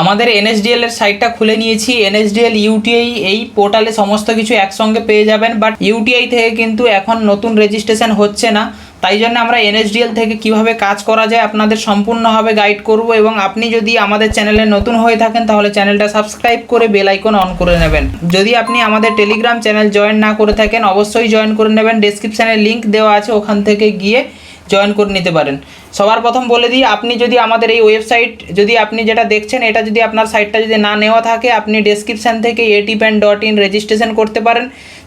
আমাদের এনএসডিএল এর সাইটটা খুলে নিয়েছি। এনএসডিএল ইউটিআই এই পোর্টালে সমস্ত কিছু একসঙ্গে পেয়ে যাবেন। বাট ইউটিআই থেকে কিন্তু এখন নতুন রেজিস্ট্রেশন হচ্ছে না। তাই জন্য আমরা এনএসডিএল থেকে কীভাবে কাজ করা যায় আপনাদের সম্পূর্ণভাবে গাইড করব এবং আপনি যদি আমাদের চ্যানেলে নতুন হয়ে থাকেন, তাহলে চ্যানেলটা সাবস্ক্রাইব করে বেল আইকন অন করে নেবেন। যদি আপনি আমাদের টেলিগ্রাম চ্যানেল জয়েন না করে থাকেন, অবশ্যই জয়েন করে নেবেন। ডেসক্রিপশানে লিঙ্ক দেওয়া আছে, ওখান থেকে গিয়ে জয়েন করে নিতে পারেন। সবার প্রথম বলে দিই, আপনি যদি আমাদের এই ওয়েবসাইট যদি আপনি যেটা দেখছেন, এটা যদি আপনার সাইটটা যদি না নেওয়া থাকে, আপনি ডেসক্রিপশান থেকে এটিপ্যান ডট ইন রেজিস্ট্রেশন করতে পারেন,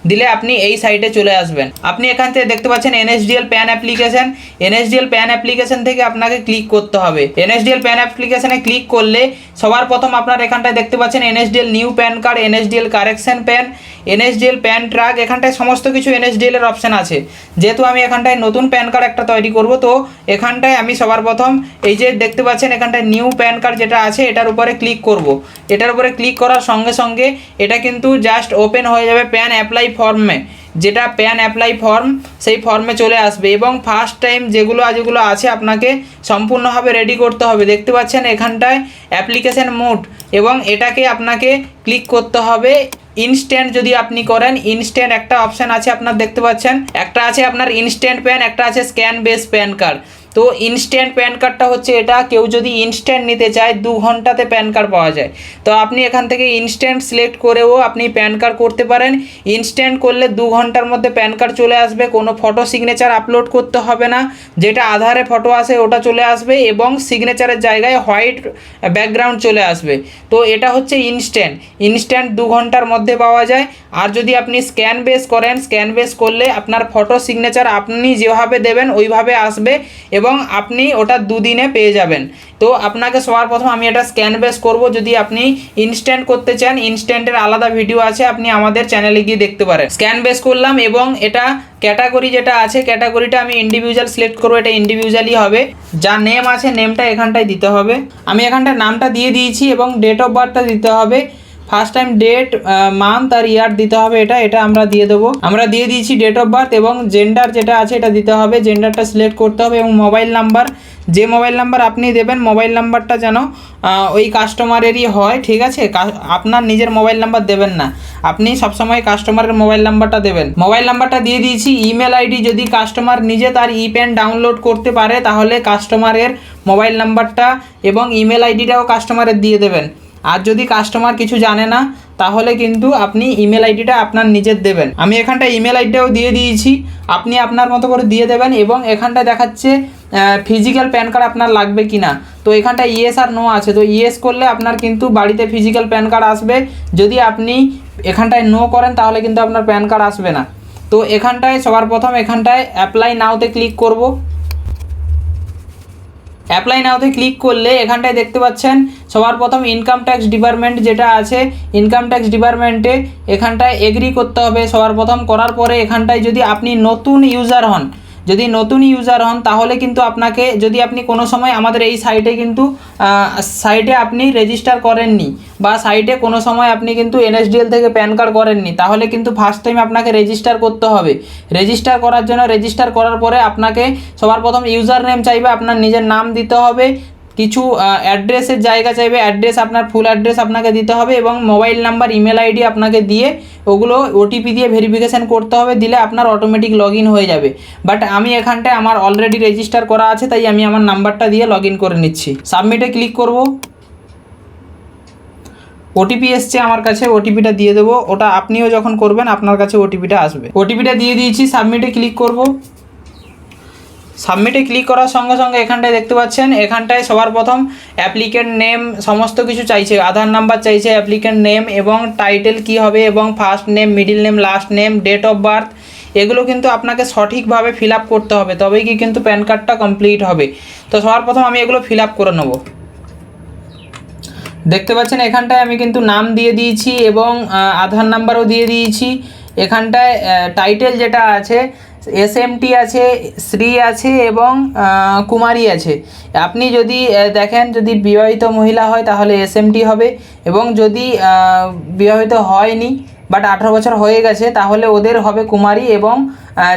দিলে আপনি এই সাইটে চলে আসবেন। আপনি এখান থেকে দেখতে পাচ্ছেন NSDL PAN application NSDL PAN application থেকে আপনাকে ক্লিক করতে হবে। এনএসডিএল প্যান অ্যাপ্লিকেশনে ক্লিক করলে সবার প্রথম আপনার এখানটায় দেখতে পাচ্ছেন NSDL new PAN card NSDL correction PAN NSDL PAN track এখানটায় সমস্ত কিছু এনএসডিএল এর অপশন আছে। যেহেতু আমি এখানটায় নতুন প্যান কার্ড একটা তৈরি করব, তো এখানটায় আমি সবার প্রথম এই যে দেখতে পাচ্ছেন এখানটায় নিউ প্যান কার্ড যেটা আছে, এটার উপরে ক্লিক করব। এটার উপরে ক্লিক করার সঙ্গে সঙ্গে এটা কিন্তু জাস্ট ওপেন হয়ে যাবে প্যান অ্যাপ্লাই ফর্মে যেটা প্যান অ্যাপ্লাই ফর্ম সেই ফর্মে চলে আসবে এবং ফার্স্ট টাইম যেগুলো যেগুলো আছে আপনাকে সম্পূর্ণভাবে রেডি করতে হবে। দেখতে পাচ্ছেন এখানটায় অ্যাপ্লিকেশন মোড এবং এটাকে আপনাকে ক্লিক করতে হবে। ইনস্ট্যান্ট যদি আপনি করেন ইনস্ট্যান্ট একটা অপশান আছে আপনার, দেখতে পাচ্ছেন? একটা আছে আপনার ইনস্ট্যান্ট প্যান একটা আছে স্ক্যান বেস প্যান কার্ড তো ইনস্ট্যান্ট প্যান কার্ডটা হচ্ছে এটা। কেউ যদি ইনস্ট্যান্ট নিতে চায়, দু ঘন্টাতে প্যান কার্ড পাওয়া যায়। তো আপনি এখান থেকে ইনস্ট্যান্ট সিলেক্ট করেও আপনি প্যান কার্ড করতে পারেন। ইনস্ট্যান্ট করলে দু ঘণ্টার মধ্যে প্যান কার্ড চলে আসবে। কোনো ফটো সিগনেচার আপলোড করতে হবে না। যেটা আধারে ফটো আসে, ওটা চলে আসবে এবং সিগনেচারের জায়গায় হোয়াইট ব্যাকগ্রাউন্ড চলে আসবে। তো এটা হচ্ছে ইনস্ট্যান্ট ইনস্ট্যান্ট দু ঘণ্টার মধ্যে পাওয়া যায়। আর যদি আপনি স্ক্যান বেস করেন স্ক্যান বেস করলে আপনার ফটো সিগনেচার আপনি যেভাবে দেবেন, ওইভাবে আসবে এবং আপনি ওটা দুদিনে পেয়ে যাবেন। তো আপনাকে সবার প্রথম আমি এটা স্ক্যান বেস করব। যদি আপনি ইনস্ট্যান্ট করতে চান ইনস্ট্যান্টের আলাদা ভিডিও আছে, আপনি আমাদের চ্যানেলে গিয়ে দেখতে পারেন। স্ক্যান বেস করলাম এবং এটা ক্যাটাগরি যেটা আছে ক্যাটাগরিটা আমি ইন্ডিভিজুয়াল সিলেক্ট করব। এটা ইন্ডিভিজুয়ালই হবে। যা নেম আছে নেমটা এখানটায় দিতে হবে। আমি এখানটায় নামটা দিয়ে দিয়েছি এবং ডেট অফ বার্থটা দিতে হবে। ফার্স্ট টাইম ডেট মান্থ আর ইয়ার দিতে হবে এটা এটা আমরা দিয়ে দেবো। আমরা দিয়ে দিয়েছি ডেট অফ বার্থ এবং জেন্ডার যেটা আছে এটা দিতে হবে। জেন্ডারটা সিলেক্ট করতে হবে এবং মোবাইল নাম্বার যে মোবাইল নাম্বার আপনি দেবেন মোবাইল নাম্বারটা যেন ওই কাস্টমারেরই হয়, ঠিক আছে? আপনার নিজের মোবাইল নাম্বার দেবেন না। আপনি সবসময় কাস্টমারের মোবাইল নাম্বারটা দেবেন। মোবাইল নাম্বারটা দিয়ে দিয়েছি। ইমেল আইডি যদি কাস্টমার নিজে তার ই পেন ডাউনলোড করতে পারে, তাহলে কাস্টমারের মোবাইল নাম্বারটা এবং ইমেল আইডিটাও কাস্টমারের দিয়ে দেবেন। আর যদি কাস্টমার কিছু জানে না, তাহলে কিন্তু আপনি ইমেল আইডিটা আপনার নিজের দেবেন। আমি এখানটা ইমেল আইডিটাও দিয়ে দিয়েছি। আপনি আপনার মতো করে দিয়ে দেবেন এবং এখানটা দেখাচ্ছে ফিজিক্যাল প্যান কার্ড আপনার লাগবে কি না তো এখানটা ইয়েস আর নো আছে। তো ইয়েস করলে আপনার কিন্তু বাড়িতে ফিজিক্যাল প্যান কার্ড আসবে। যদি আপনি এখানটায় নো করেন, তাহলে কিন্তু আপনার প্যান কার্ড আসবে না। তো এখানটায় সবার প্রথম এখানটায় অ্যাপ্লাই নাওতে ক্লিক করব। অ্যাপ্লাই নাওতে ক্লিক করলে এখানটায় দেখতে পাচ্ছেন সবার প্রথম ইনকাম ট্যাক্স ডিপার্টমেন্ট যেটা আছে ইনকাম ট্যাক্স ডিপার্টমেন্টে এখানটায় এগ্রি করতে হবে সবার প্রথম করার পরে এখানটায় যদি আপনি নতুন ইউজার হন যদি নতুন ইউজার হন, তাহলে কিন্তু আপনাকে, যদি আপনি কোনো সময় আমাদের এই সাইটে কিন্তু সাইটে আপনি রেজিস্টার করেননি বা সাইটে কোনো সময় আপনি কিন্তু এনএসডিএল থেকে প্যান কার্ড করেননি, তাহলে কিন্তু ফার্স্ট টাইম আপনাকে রেজিস্টার করতে হবে। রেজিস্টার করার জন্য রেজিস্টার করার পরে আপনাকে সবার প্রথম ইউজার নেম চাইবে, আপনার নিজের নাম দিতে হবে কিছু অ্যাড্রেসের জায়গা চাইবে অ্যাড্রেস আপনার ফুল অ্যাড্রেস আপনাকে দিতে হবে এবং মোবাইল নাম্বার ইমেল আইডি আপনাকে দিয়ে ওগুলো ওটিপি দিয়ে ভেরিফিকেশান করতে হবে, দিলে আপনার অটোমেটিক লগ হয়ে যাবে। বাট আমি এখানটায় আমার অলরেডি রেজিস্টার করা আছে, তাই আমি আমার নাম্বারটা দিয়ে লগ করে নিচ্ছি। সাবমিটে ক্লিক করব। ওটিপি এসছে আমার কাছে ওটিপিটা দিয়ে দেবো। ওটা আপনিও যখন করবেন, আপনার কাছে ওটিপিটা আসবে। ওটিপিটা দিয়ে দিয়েছি সাবমিটে ক্লিক করব। সাবমিটে ক্লিক করার সঙ্গে সঙ্গে এখানটায় দেখতে পাচ্ছেন, এখানটায় সবার প্রথম অ্যাপ্লিকেন্ট নেম সমস্ত কিছু চাইছে, আধার নাম্বার চাইছে অ্যাপ্লিকেন্ট নেম এবং টাইটেল কি হবে এবং first name middle name last name date of birth এগুলো কিন্তু আপনাকে সঠিকভাবে ফিল আপ করতে হবে, তবেই কি কিন্তু প্যান কার্ডটা কমপ্লিট হবে। তো সবার প্রথম আমি এগুলো ফিল আপ করে নেব। দেখতে পাচ্ছেন এখানটায় আমি কিন্তু নাম দিয়ে দিয়েছি এবং আধার নাম্বারও দিয়ে দিয়েছি। এখানটায় টাইটেল যেটা আছে এস টি আছে, শ্রী আছে এবং কুমারী আছে। আপনি যদি দেখেন যদি বিবাহিত মহিলা হয় তাহলে এস টি হবে এবং যদি বিবাহিত হয়নি বাট আঠারো বছর হয়ে গেছে তাহলে ওদের হবে কুমারী এবং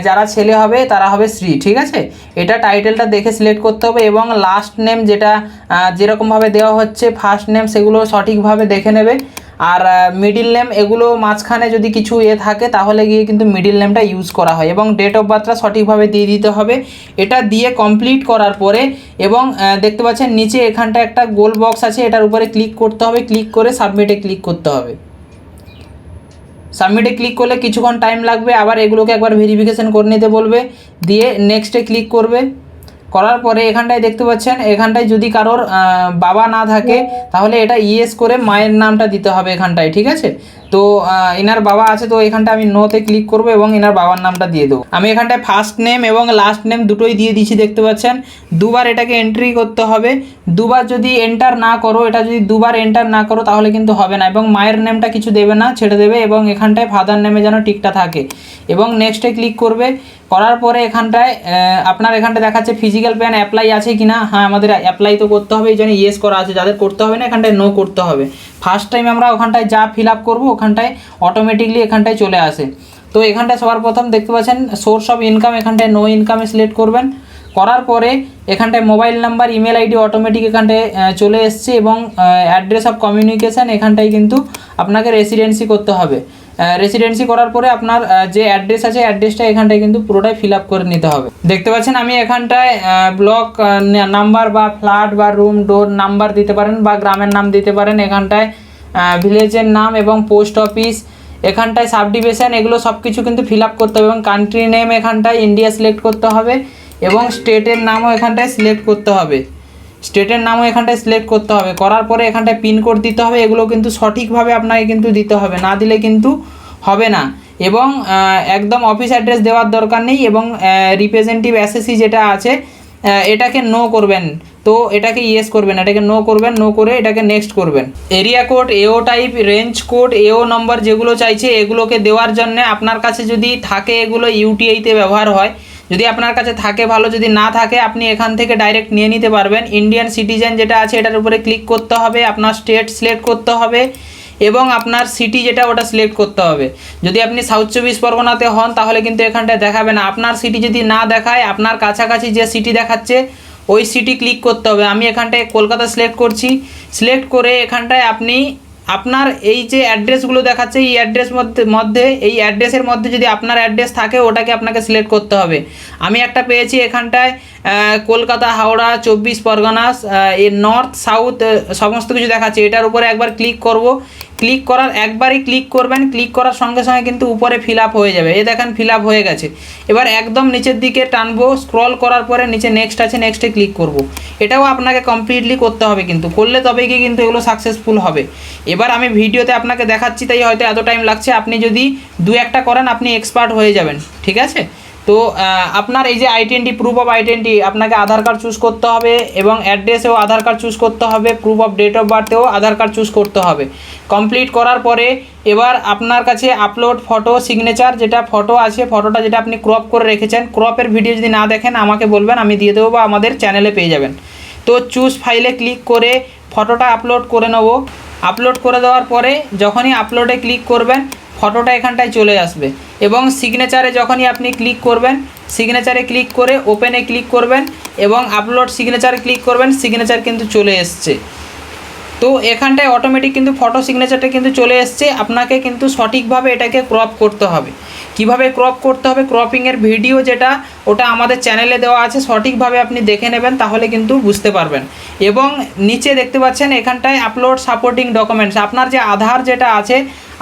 যারা ছেলে হবে তারা হবে শ্রী, ঠিক আছে? এটা টাইটেলটা দেখে সিলেক্ট করতে হবে এবং লাস্ট নেম যেটা যেরকমভাবে দেওয়া হচ্ছে ফার্স্ট নেম সেগুলো সঠিকভাবে দেখে নেবে। আর মিডিল নেম এগুলো মাঝখানে যদি কিছু এ থাকে, তাহলে গিয়ে কিন্তু মিডিল নেমটা ইউজ করা হয় এবং ডেট অফ বার্থটা সঠিকভাবে দিয়ে দিতে হবে। এটা দিয়ে কমপ্লিট করার পরে এবং দেখতে পাচ্ছেন নিচে এখানটা একটা গোল বক্স আছে, এটার উপরে ক্লিক করতে হবে ক্লিক করে সাবমিটে ক্লিক করতে হবে। সাবমিটে ক্লিক করলে কিছুক্ষণ টাইম লাগবে, আবার এগুলোকে একবার ভেরিফিকেশন করে নিতে বলবে, দিয়ে নেক্সটে ক্লিক করবে। করার পরে এখানটায় দেখতে পাচ্ছেন, এখানটায় যদি কারোর বাবা না থাকে, তাহলে এটা ইয়েস করে মায়ের নামটা দিতে হবে এখানটায়, ঠিক আছে? তো এনার বাবা আছে, তো এখানটা আমি নোতে ক্লিক করব এবং এনার বাবার নামটা দিয়ে দেবো। আমি এখানটায় ফার্স্ট নেম এবং লাস্ট নেম দুটোই দিয়ে দিচ্ছি, দেখতে পাচ্ছেন? দুবার এটাকে এন্ট্রি করতে হবে। দুবার যদি এন্টার না করো, এটা যদি দুবার এন্টার না করো, তাহলে কিন্তু হবে না এবং মায়ের নেমটা কিছু দেবে না, ছেড়ে দেবে এবং এখানটায় ফাদার নেমে যেন টিকটা থাকে। এবং নেক্সটে ক্লিক করবে। করার পরে এখানটায় আপনার এখানটা দেখাচ্ছে ফিজিক্যাল প্যান অ্যাপ্লাই আছে কি না হ্যাঁ আমাদের অ্যাপ্লাই তো করতে হবে, এই জন্য ইয়েস করা আছে, যাদের করতে হবে না, এখানটায় নো করতে হবে। ফার্স্ট টাইম আমরা ওখানটায় যা ফিল আপ করব, ওখানটায় অটোমেটিকলি এখানটায় চলে আসে। তো এখানটায় সবার প্রথম দেখতে পাচ্ছেন সোর্স অফ ইনকাম এখানটায় নো ইনকামে সিলেক্ট করবেন। করার পরে এখানটায় mobile number email ID automatic এখানটায় চলে এসছে এবং অ্যাড্রেস অফ কমিউনিকেশান এখানটায় কিন্তু আপনাকে রেসিডেন্সি করতে হবে। রেসিডেন্সি করার পরে আপনার যে অ্যাড্রেস আছে অ্যাড্রেসটা এখানটায় কিন্তু পুরোটাই ফিল আপ করে নিতে হবে। দেখতে পাচ্ছেন, আমি এখানটায় ব্লক নাম্বার বা ফ্ল্যাট বা রুম ডোর নাম্বার দিতে পারেন বা গ্রামের নাম দিতে পারেন এখানটায়। ভিলেজের নাম এবং পোস্ট অফিস এখানটায় সাব ডিভিশন এগুলো সব কিছু কিন্তু ফিল আপ করতে হবে এবং কান্ট্রি নেম এখানটায় ইন্ডিয়া সিলেক্ট করতে হবে এবং স্টেটের নামও এখানটায় সিলেক্ট করতে হবে। স্টেটের নামও এখানটায় সিলেক্ট করতে হবে। করার পরে এখানটায় পিনকোড দিতে হবে। এগুলো কিন্তু সঠিকভাবে আপনাকে কিন্তু দিতে হবে। না দিলে কিন্তু হবে না। এবং একদম অফিস অ্যাড্রেস দেওয়ার দরকার নেই এবং রিপ্রেজেন্টেটিভ এসএসসি যেটা আছে এটাকে নো করবেন। তো এটাকে ইয়েস করবেন। এটাকে নো করবেন নো করে এটাকে নেক্সট করবেন। এরিয়া কোড এও টাইপ রেঞ্জ কোড এও নম্বর যেগুলো চাইছে, এগুলোকে দেওয়ার জন্য আপনার কাছে যদি থাকে এগুলো ইউটিআইতে ব্যবহার হয় যদি আপনার কাছে থাকে ভালো, যদি না থাকে, আপনি এখান থেকে ডাইরেক্ট নিয়ে নিতে পারবেন। ইন্ডিয়ান সিটিজেন যেটা আছে, এটার উপরে ক্লিক করতে হবে, আপনার স্টেট সিলেক্ট করতে হবে এবং আপনার সিটি যেটা, ওটা সিলেক্ট করতে হবে। যদি আপনি সাউথ চব্বিশ পরগনাতে হন, তাহলে কিন্তু এখানটায় দেখাবে না। আপনার সিটি যদি না দেখায়, আপনার কাছাকাছি যে সিটি দেখাচ্ছে, ওই সিটি ক্লিক করতে হবে। আমি এখানটায় কলকাতা সিলেক্ট করছি। সিলেক্ট করে এখানটায় আপনি আপনার এই যে অ্যাড্রেসগুলো দেখাচ্ছে, এই অ্যাড্রেস মধ্যে মধ্যে, এই অ্যাড্রেসের মধ্যে যদি আপনার অ্যাড্রেস থাকে, ওটাকে আপনাকে সিলেক্ট করতে হবে। আমি একটা পেয়েছি এখানটায় কলকাতা, হাওড়া, চব্বিশ পরগনা এ নর্থ সাউথ সমস্ত কিছু দেখাচ্ছে। এটার উপরে একবার ক্লিক করব। ক্লিক করার একবারই ক্লিক করবেন ক্লিক করার সঙ্গে সঙ্গে কিন্তু উপরে ফিল হয়ে যাবে। এই দেখেন ফিল হয়ে গেছে। এবার একদম নিচের দিকে টানবো স্ক্রল করার পরে নিচে নেক্সট আছে নেক্সটে ক্লিক করব। এটাও আপনাকে কমপ্লিটলি করতে হবে কিন্তু, করলে তবেই গিয়ে কিন্তু এগুলো সাকসেসফুল হবে। এবার আমি ভিডিওতে আপনাকে দেখাচ্ছি, তাই হয়তো এত টাইম লাগছে, আপনি যদি দু একটা করেন, আপনি এক্সপার্ট হয়ে যাবেন। ঠিক আছে? তো আপনার এই যে আইডেন্টি প্রুফ অফ আইডেন্টি আপনাকে আধার কার্ড চুজ করতে হবে এবং অ্যাড্রেসেও আধার কার্ড চুজ করতে হবে প্রুফ অফ ডেট অফ বার্থেও আধার কার্ড চুজ করতে হবে। কমপ্লিট করার পরে এবার আপনার কাছে আপলোড ফটো সিগনেচার যেটা ফটো আছে ফটোটা যেটা আপনি ক্রপ করে রেখেছেন ক্রপের ভিডিও যদি না দেখেন, আমাকে বলবেন, আমি দিয়ে দেবো বা আমাদের চ্যানেলে পেয়ে যাবেন। তো চুজ ফাইলে ক্লিক করে ফটোটা আপলোড করে নেব। আপলোড করে দেওয়ার পরে যখনই আপলোডে ক্লিক করবেন ফটোটা এখানটায় চলে আসবে। এবং সিগনেচারে যখনই আপনি ক্লিক করবেন সিগনেচারে ক্লিক করে ওপেনে ক্লিক করবেন এবং আপলোড সিগনেচারে ক্লিক করবেন সিগনেচার কিন্তু চলে এসছে। তো এখানটায় অটোমেটিক কিন্তু ফটো সিগনেচারটা কিন্তু চলে এসছে। আপনাকে কিন্তু সঠিকভাবে এটাকে ক্রপ করতে হবে। কীভাবে ক্রপ করতে হবে? ক্রপিংয়ের ভিডিও যেটা, ওটা আমাদের চ্যানেলে দেওয়া আছে। সঠিকভাবে আপনি দেখে নেবেন, তাহলে কিন্তু বুঝতে পারবেন। এবং নিচে দেখতে পাচ্ছেন, এখানটায় আপলোড সাপোর্টিং ডকুমেন্টস আপনার যে আধার যেটা আছে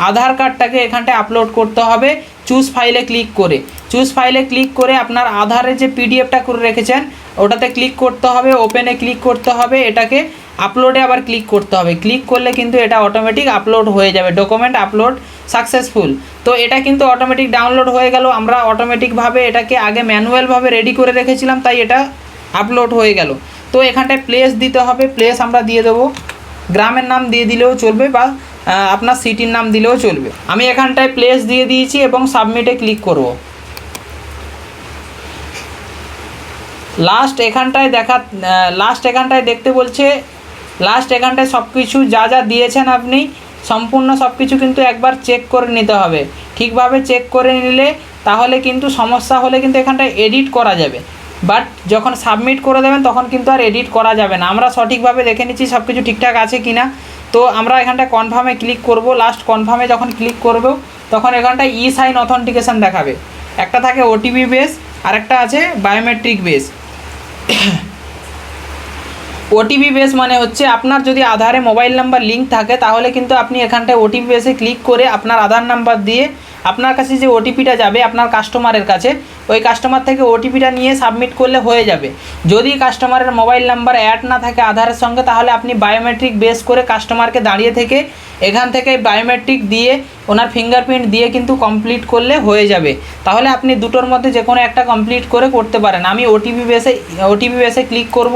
আধার কার্ডটাকে এখানটায় আপলোড করতে হবে। চুজ ফাইলে ক্লিক করে। চুজ ফাইলে ক্লিক করে আপনার আধারের যে পিডিএফটা করে রেখেছেন, ওটাতে ক্লিক করতে হবে ওপেনে ক্লিক করতে হবে, এটাকে আপলোডে আবার ক্লিক করতে হবে। ক্লিক করলে কিন্তু এটা অটোমেটিক আপলোড হয়ে যাবে ডকুমেন্ট আপলোড সাকসেসফুল তো এটা কিন্তু অটোমেটিক ডাউনলোড হয়ে গেল, আমরা অটোমেটিকভাবে এটাকে আগে ম্যানুয়ালভাবে রেডি করে রেখেছিলাম, তাই এটা আপলোড হয়ে গেল। তো এখানটায় প্লেস দিতে হবে প্লেস আমরা দিয়ে দেবো। গ্রামের নাম দিয়ে দিলেও চলবে বা আপনার সিটির নাম দিলেও চলবে। আমি এখানটায় প্লেস দিয়ে দিয়েছি এবং সাবমিটে ক্লিক করব। লাস্ট এখানটায় দেখা লাস্ট এখানটায় দেখতে বলছে লাস্ট এখানটায় সব কিছু যা যা দিয়েছেন আপনি, সম্পূর্ণ সব কিছু কিন্তু একবার চেক করে নিতে হবে। ঠিকভাবে চেক করে নিলে তাহলে কিন্তু সমস্যা হলে কিন্তু এখানটায় এডিট করা যাবে। বাট যখন সাবমিট করে দেবেন, তখন কিন্তু আর এডিট করা যাবে না। আমরা সঠিকভাবে দেখে নিচ্ছি সব কিছু ঠিকঠাক আছে কি না তো আমরা এখানটা কনফার্মে ক্লিক করব। লাস্ট কনফার্মে যখন ক্লিক করব, তখন এখানটায় ই সাইন অথেন্টিকেশান দেখাবে। একটা থাকে ওটিপি বেস আর একটা আছে বায়োমেট্রিক বেস ওটিপি বেস মানে হচ্ছে আপনার যদি আধারে মোবাইল নাম্বার লিঙ্ক থাকে, তাহলে কিন্তু আপনি এখানটায় ওটিপি বেসে ক্লিক করে আপনার আধার নাম্বার দিয়ে আপনার কাছে যে ওটিপিটা যাবে আপনার কাস্টমারের কাছে, ওই কাস্টমার থেকে ওটিপিটা নিয়ে সাবমিট করলে হয়ে যাবে। যদি কাস্টমারের মোবাইল নাম্বার অ্যাড না থাকে আধারের সঙ্গে, তাহলে আপনি বায়োমেট্রিক বেস করে কাস্টমারকে দাঁড়িয়ে থেকে, এখান থেকে বায়োমেট্রিক দিয়ে, ওনার ফিঙ্গারপ্রিন্ট দিয়ে কিন্তু কমপ্লিট করলে হয়ে যাবে। তাহলে আপনি দুটোর মধ্যে যে কোনো একটা কমপ্লিট করে করতে পারেন। আমি ওটিপি বেসে ওটিপি বেসে ক্লিক করব।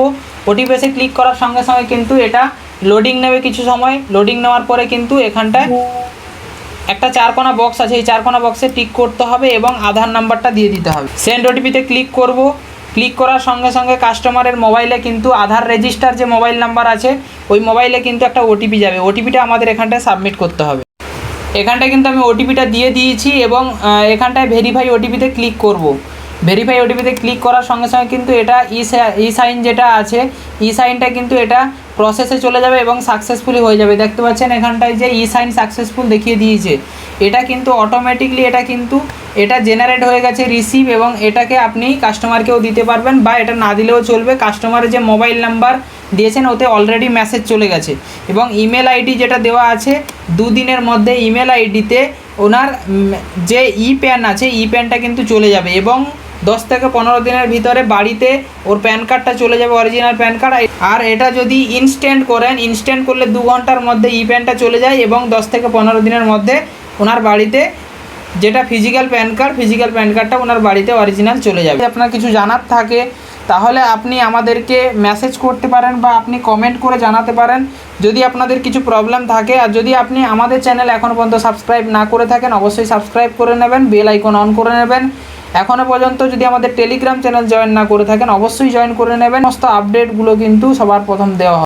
ওটিপি বেসে ক্লিক করার সঙ্গে সঙ্গে কিন্তু এটা লোডিং নেবে কিছু সময়। লোডিং নেওয়ার পরে কিন্তু এখানটায় একটা চারকোনা বক্স আছে, এই চারকোনা বক্সে টিক করতে হবে এবং আধার নাম্বারটা দিয়ে দিতে হবে। সেন্ড ওটিপিতে ক্লিক করব। ক্লিক করার সঙ্গে সঙ্গে কাস্টমারের মোবাইলে কিন্তু আধার রেজিস্টার যে মোবাইল নাম্বার আছে, ওই মোবাইলে কিন্তু একটা ওটিপি যাবে। ওটিপিটা আমাদের এখানটায় সাবমিট করতে হবে। এখানটায় কিন্তু আমি ওটিপিটা দিয়ে দিয়েছি এবং এখানটায় ভেরিফাই ওটিপিতে ক্লিক করব। ভেরিফাই ওটিপিতে ক্লিক করার সঙ্গে সঙ্গে কিন্তু এটা ই সাইন যেটা আছে ই সাইনটা কিন্তু এটা প্রসেসে চলে যাবে এবং সাকসেসফুলি হয়ে যাবে। দেখতে পাচ্ছেন এখানটায় যে ই সাইন সাকসেসফুল দেখিয়ে দিয়েছে। এটা কিন্তু অটোমেটিকলি এটা কিন্তু এটা জেনারেট হয়ে গেছে রিসিভ এবং এটাকে আপনি কাস্টমারকেও দিতে পারবেন বা এটা না দিলেও চলবে। কাস্টমারের যে মোবাইল নাম্বার দিয়েছেন, ওতে অলরেডি মেসেজ চলে গেছে। এবং ইমেল আইডি যেটা দেওয়া আছে, দুদিনের মধ্যে ইমেল আইডিতে ওনার যে ই প্যান আছে ই প্যানটা কিন্তু চলে যাবে। এবং দশ থেকে পনেরো দিনের ভিতরে বাড়িতে ওর প্যান কার্ডটা চলে যাবে অরিজিনাল প্যান কার্ড। আর এটা যদি ইনস্ট্যান্ট করেন ইনস্ট্যান্ট করলে দু ঘণ্টার মধ্যে ই প্যানটা চলে যায় এবং দশ থেকে পনেরো দিনের মধ্যে ওনার বাড়িতে যেটা physical PAN card physical PAN কার্ডটা ওনার বাড়িতে অরিজিনাল চলে যাবে। আপনার কিছু জানার থাকে, তাহলে আপনি আমাদেরকে মেসেজ করতে পারেন বা আপনি কমেন্ট করে জানাতে পারেন। যদি আপনাদের কিছু প্রবলেম থাকে, আর যদি আপনি আমাদের চ্যানেল এখনও পর্যন্ত সাবস্ক্রাইব না করে থাকেন, অবশ্যই সাবস্ক্রাইব করে নেবেন বেল আইকন অন করে নেবেন। এখনও পর্যন্ত যদি আমাদের টেলিগ্রাম চ্যানেল জয়েন না করে থাকেন, অবশ্যই জয়েন করে নেবেন। সমস্ত আপডেটগুলো কিন্তু সবার প্রথম দেওয়া